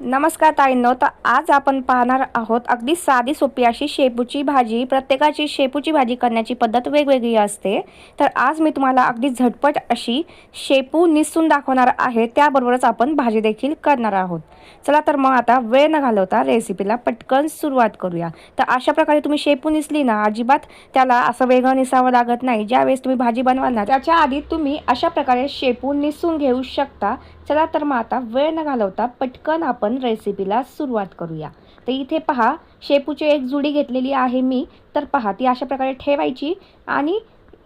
नमस्कार ताईंनो तर आज आपण पाहणार आहोत अगदी साधी सोपी अशी शेपूची भाजी. प्रत्येकाची शेपूची भाजी करण्याची पद्धत वेगवेगळी असते. तर आज मी तुम्हाला अगदी झटपट अशी शेपू निसून दाखवणार आहे. त्याबरोबरच आपण भाजी देखील करणार आहोत. चला तर मग आता वेळ न घालवता रेसिपीला पटकन सुरुवात करूया. तर अशा प्रकारे तुम्ही शेपू निसली ना अजिबात त्याला असं वेगळं निसावं लागत नाही. ज्यावेळेस तुम्ही भाजी बनवाल ना त्याच्या आधी तुम्ही अशा प्रकारे शेपू निसून घेऊ शकता. चला तर मग आता वेळ न घालवता पटकन आपण आपण रेसिपीला सुरुवात करूया. तर इथे पहा शेपूची एक जुडी घेतलेली आहे मी. तर पहा ती अशा प्रकारे ठेवायची आणि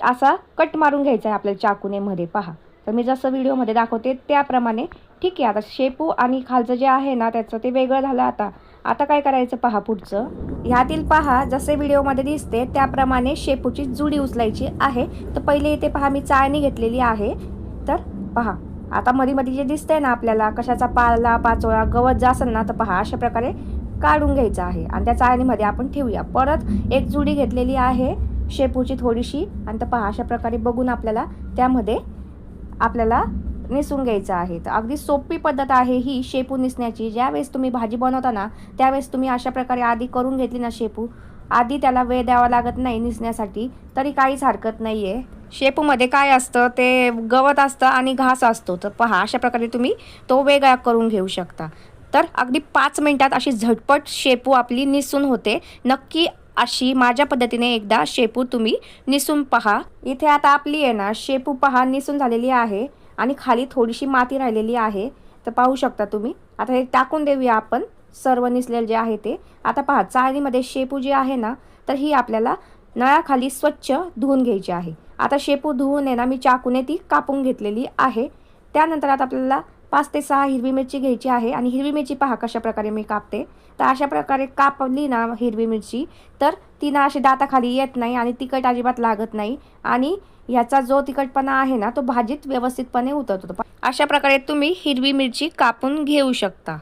असा कट मारून घ्यायचा आहे आपल्याला चाकुनेमध्ये. पहा. तर मी जसं व्हिडिओमध्ये दाखवते त्याप्रमाणे. ठीक आहे आता शेपू आणि खालचं जे आहे ना त्याचं ते वेगळं झालं आता. आता काय करायचं पहा पुढचं. ह्यातील पहा जसे व्हिडिओमध्ये दिसते त्याप्रमाणे शेपूची जुडी उचलायची आहे. तर पहिले इथे पहा मी चाळणी घेतलेली आहे. तर पहा आता मध्ये मध्ये जे दिसतंय ना आपल्याला कशाचा पाला पाचोळा गवत जा असेल ना तर पहा अशा प्रकारे काढून घ्यायचं आहे. आणि त्या चाळणीमध्ये आपण ठेवूया. परत एक जुडी घेतलेली आहे शेपूची थोडीशी. आणि तर पहा अशा प्रकारे बघून आपल्याला त्यामध्ये आपल्याला निसून घ्यायचं आहे. तर अगदी सोपी पद्धत आहे ही शेपू निसण्याची. ज्यावेळेस तुम्ही भाजी बनवता ना त्यावेळेस तुम्ही अशा प्रकारे आधी करून घेतली ना शेपू आधी त्याला वेळ द्यावा लागत नाही निसण्यासाठी तरी काहीच हरकत नाही आहे शेपूमध्ये काय असतं ते गवत असतं आणि घास असतो. तर पहा अशा प्रकारे तुम्ही तो वेगळा करून घेऊ शकता. तर अगदी पाच मिनटात अशी झटपट शेपू आपली निसून होते. नक्की अशी माझ्या पद्धतीने एकदा शेपू तुम्ही निसून पहा. इथे आता आपली आहे ना शेपू पहा निसून झालेली आहे आणि खाली थोडीशी माती राहिलेली आहे. तर पाहू शकता तुम्ही. आता हे टाकून देऊया आपण. सर्व निसलेलं जे आहे ते. आता पहा चाळणीमध्ये शेपू जी आहे ना तर ही आपल्याला नळाखाली स्वच्छ धुवून घ्यायची आहे. आता शेपू धुवून आहे ना मी चाकूने ती कापून घेतलेली आहे. त्यानंतर आता आपल्याला पाच ते सहा हिरवी मिरची घ्यायची आहे आणि हिरवी मिरची पहा कशा प्रकारे मी कापते. तर अशा प्रकारे कापली ना हिरवी मिरची तर ती ना अशी दाताखाली येत नाही आणि तिखट अजिबात लागत नाही. आणि ह्याचा जो तिखटपणा आहे ना तो भाजीत व्यवस्थितपणे उतरतो. अशा प्रकारे तुम्ही हिरवी मिरची कापून घेऊ शकता.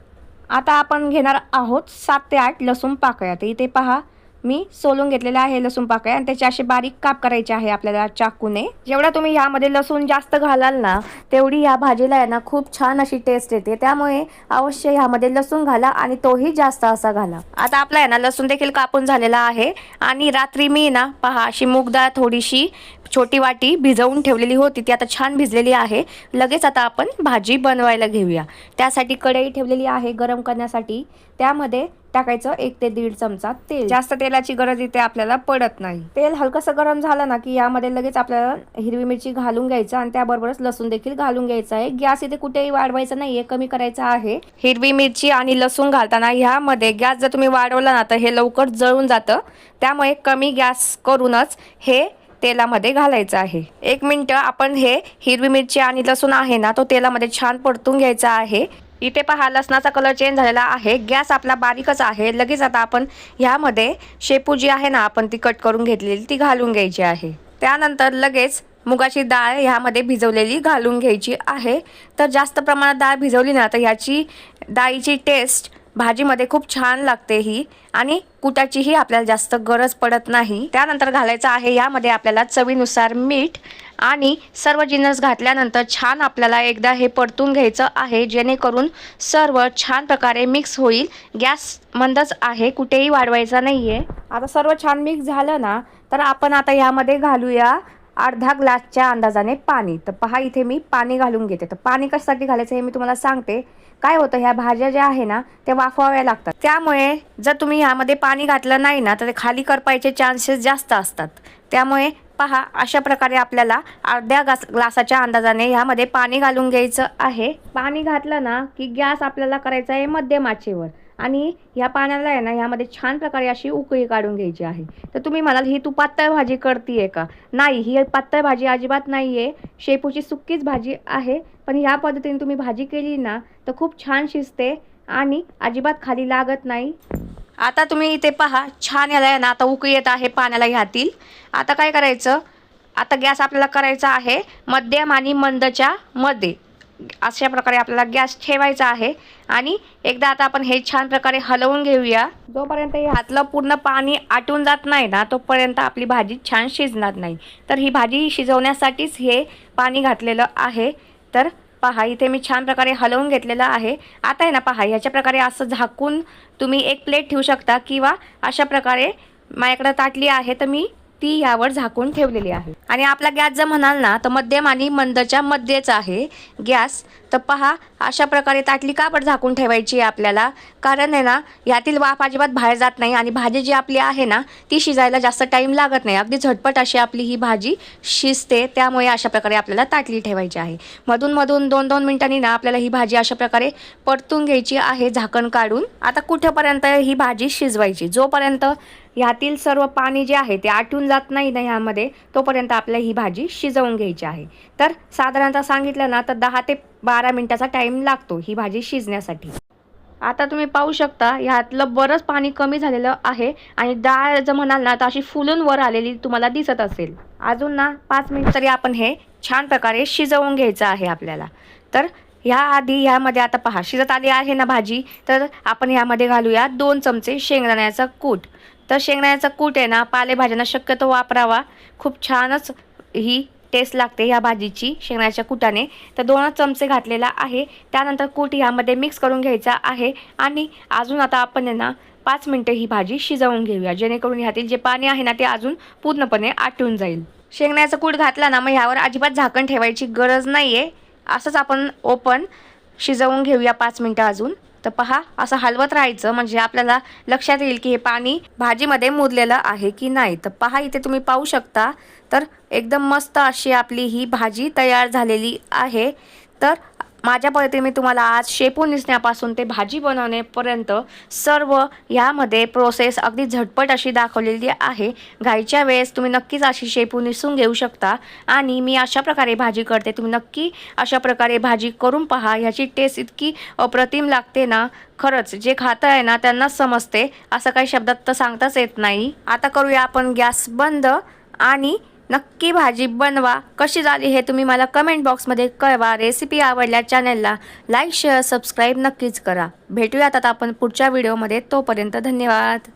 आता आपण घेणार आहोत सात ते आठ लसूण पाकळ्या. तर इथे पहा मी सोलून घेतलेलं आहे लसूण पाकळ्या आणि त्याचे असे बारीक काप करायचे आहे आपल्याला चाकूने. जेवढा तुम्ही ह्यामध्ये लसूण जास्त घालाल ना तेवढी ह्या भाजीला आहे ना खूप छान अशी टेस्ट येते. त्यामुळे अवश्य ह्यामध्ये लसूण घाला आणि तोही जास्त असा घाला. आता आपला आहे ना लसूण देखील कापून झालेला आहे. आणि रात्री मी ना पहा अशी मूग थोडीशी छोटी वाटी भिजवून ठेवलेली होती. ती आता छान भिजलेली आहे. लगेच आता आपण भाजी बनवायला घेऊया. त्यासाठी कढई ठेवलेली आहे गरम करण्यासाठी. त्यामध्ये टाकायचं एक ते दीड चमचा तेल. जास्त तेलाची गरज इथे आपल्याला पडत नाही. तेल हलकंसं गरम झालं ना की यामध्ये लगेच आपल्याला हिरवी मिरची घालून घ्यायचं आणि त्याबरोबरच लसूण देखील घालून घ्यायचं आहे. गॅस इथे कुठेही वाढवायचा नाहीये कमी करायचा आहे. हिरवी मिरची आणि लसूण घालताना ह्यामध्ये गॅस जर तुम्ही वाढवला ना तर हे लवकर जळून जातं. त्यामुळे कमी गॅस करूनच हे तेलामध्ये घालायचं आहे. एक मिनटं आपण हे हिरवी मिरची आणि लसूण आहे ना तो तेलामध्ये छान परतून घ्यायचा आहे. इथे पहा लसणाचा कलर चेंज झालेला आहे. गॅस आपला बारीकच आहे. लगेच आता आपण ह्यामध्ये शेपू जी आहे ना आपण ती कट करून घेतलेली ती घालून घ्यायची आहे. त्यानंतर लगेच मुगाची डाळ ह्यामध्ये भिजवलेली घालून घ्यायची आहे. तर जास्त प्रमाणात डाळ भिजवली ना तर ह्याची डाळीची टेस्ट भाजीमध्ये खूप छान लागते ही आणि कुटाचीही आपल्याला जास्त गरज पडत नाही. त्यानंतर घालायचं आहे यामध्ये आपल्याला चवीनुसार मीठ आणि सर्व जिन्नस घातल्यानंतर छान आपल्याला एकदा हे परतून घ्यायचं आहे. जेणेकरून सर्व छान प्रकारे मिक्स होईल. गॅस मंदच आहे कुठेही वाढवायचा नाही आहे आता सर्व छान मिक्स झालं ना तर आपण आता यामध्ये घालूया अर्धा ग्लासच्या अंदाजाने पाणी. तर पहा इथे मी पाणी घालून घेते. तर पाणी कशासाठी घालायचं हे मी तुम्हाला सांगते. काय होतं ह्या भाज्या ज्या आहे ना त्या वाफवाव्या लागतात. त्यामुळे जर तुम्ही ह्यामध्ये पाणी घातलं नाही ना तर ते खाली करपायचे चान्सेस जास्त असतात. त्यामुळे पहा अशा प्रकारे आपल्याला अर्ध्या ग्लास ग्लासाच्या अंदाजाने ह्यामध्ये पाणी घालून घ्यायचं आहे. पाणी घातलं ना की गॅस आपल्याला करायचा आहे मध्यम आचेवर. आणि ह्या पाण्याला आहे ना ह्यामध्ये छान प्रकारे अशी उकळी काढून घ्यायची आहे. तर तुम्ही म्हणाल ही तू पातळ भाजी आहे का? नाही ही पातळ भाजी अजिबात नाही आहे शेपूची सुक्कीच भाजी आहे. पण ह्या पद्धतीने तुम्ही भाजी केली ना तर खूप छान शिजते आणि अजिबात खाली लागत नाही. आता तुम्ही इथे पहा छान याला आहे ना आता उकळी येत आहे पाण्याला ह्यातील. आता काय करायचं? आता गॅस आपल्याला करायचा आहे मध्यम आणि मंदच्या मध्ये. अशा प्रकारे आपल्याला गॅस ठेवायचा आहे आणि एकदा आता आपण हे छान प्रकारे हलवून घेऊया. जोपर्यंत हे हातलं पूर्ण पाणी आटून जात नाही ना तोपर्यंत आपली भाजी छान शिजणार नाही. तर ही भाजी शिजवण्यासाठीच हे पाणी घातलेलं आहे. तर पहा इथे मी छान प्रकारे हलवून घेतलेलं आहे. आता आहे ना पहा ह्याच्या प्रकारे असं झाकून तुम्ही एक प्लेट ठेवू शकता किंवा अशा प्रकारे माझ्याकडं ताटली आहे तर मी ती यावर झाकून ठेवलेली आहे. आणि आपला गॅस जर म्हणाल ना तर मध्यम आणि मंदच्या मध्येच आहे गॅस. तर पहा अशा प्रकारे ताटली का झाकून ठेवायची आहे आपल्याला? कारण आहे ना यातील वाफ अजिबात बाहेर जात नाही आणि भाजी जी आपली आहे ना ती शिजायला जास्त टाईम लागत नाही. अगदी झटपट अशी आपली ही भाजी शिजते. त्यामुळे अशा प्रकारे आपल्याला ताटली ठेवायची आहे. मधून मधून दोन दोन मिनिटांनी ना आपल्याला ही भाजी अशा प्रकारे परतून घ्यायची आहे झाकण काढून. आता कुठेपर्यंत ही भाजी शिजवायची? जोपर्यंत ह्यातील सर्व पाणी जे आहे ते आटून जात नाही ना ह्यामध्ये तोपर्यंत आपल्याला ही भाजी शिजवून घ्यायची आहे. तर साधारणतः सांगितलं ना तर दहा ते बारा मिनटाचा टाईम लागतो ही भाजी शिजण्यासाठी. आता तुम्ही पाहू शकता ह्यातलं बरंच पाणी कमी झालेलं आहे आणि डाळ जर म्हणाल ना तर अशी फुलून वर आलेली तुम्हाला दिसत असेल. अजून ना पाच मिनिट तरी आपण हे छान प्रकारे शिजवून घ्यायचं आहे आपल्याला. तर ह्या आधी ह्यामध्ये आता पहा शिजत आली आहे ना भाजी तर आपण ह्यामध्ये घालूया दोन चमचे शेंगदाण्याचा कूट. तर शेंगदाण्याचा कूट आहे ना पालेभाज्यांना शक्यतो वापरावा. खूप छानच ही टेस्ट लागते ह्या भाजीची शेंगदाण्याच्या कुटाने. तर दोनच चमचे घातलेला आहे. त्यानंतर कूट ह्यामध्ये मिक्स करून घ्यायचा आहे. आणि अजून आता आपण आहे ना पाच मिनटं ही भाजी शिजवून घेऊया. जेणेकरून ह्यातील जे पाणी आहे ना ते अजून पूर्णपणे आटून जाईल. शेंगण्याचा कूट घातला ना मग ह्यावर अजिबात झाकण ठेवायची गरज नाही आहे असंच आपण ओपन शिजवून घेऊया पाच मिनटं अजून. तर पहा असं हलवत राहायचं म्हणजे आपल्याला लक्षात येईल की हे पाणी भाजीमध्ये मुरलेलं आहे की नाही. तर पहा इथे तुम्ही पाहू शकता. तर एकदम मस्त अशी आपली ही भाजी तयार झालेली आहे. तर माझ्या पद्धतीने मी तुम्हाला आज शेपू निसण्यापासून ते भाजी बनवण्यापर्यंत सर्व यामध्ये प्रोसेस अगदी झटपट अशी दाखवलेली आहे. घाईच्या वेळेस तुम्ही नक्कीच अशी शेपू निसून घेऊ शकता आणि मी अशा प्रकारे भाजी करते. तुम्ही नक्की अशा प्रकारे भाजी करून पहा. ह्याची टेस्ट इतकी अप्रतिम लागते ना खरंच. जे खातं आहे ना त्यांनाच समजते. असं काही शब्दात तर सांगताच येत नाही. आता करूया आपण गॅस बंद आणि नक्की भाजी बनवा. कशी झाली हे तुम्ही मला कमेंट बॉक्समध्ये कळवा. रेसिपी आवडल्या चॅनलला लाईक शेअर सबस्क्राईब नक्कीच करा. भेटूयात आता आपण पुढच्या व्हिडिओमध्ये तोपर्यंत धन्यवाद.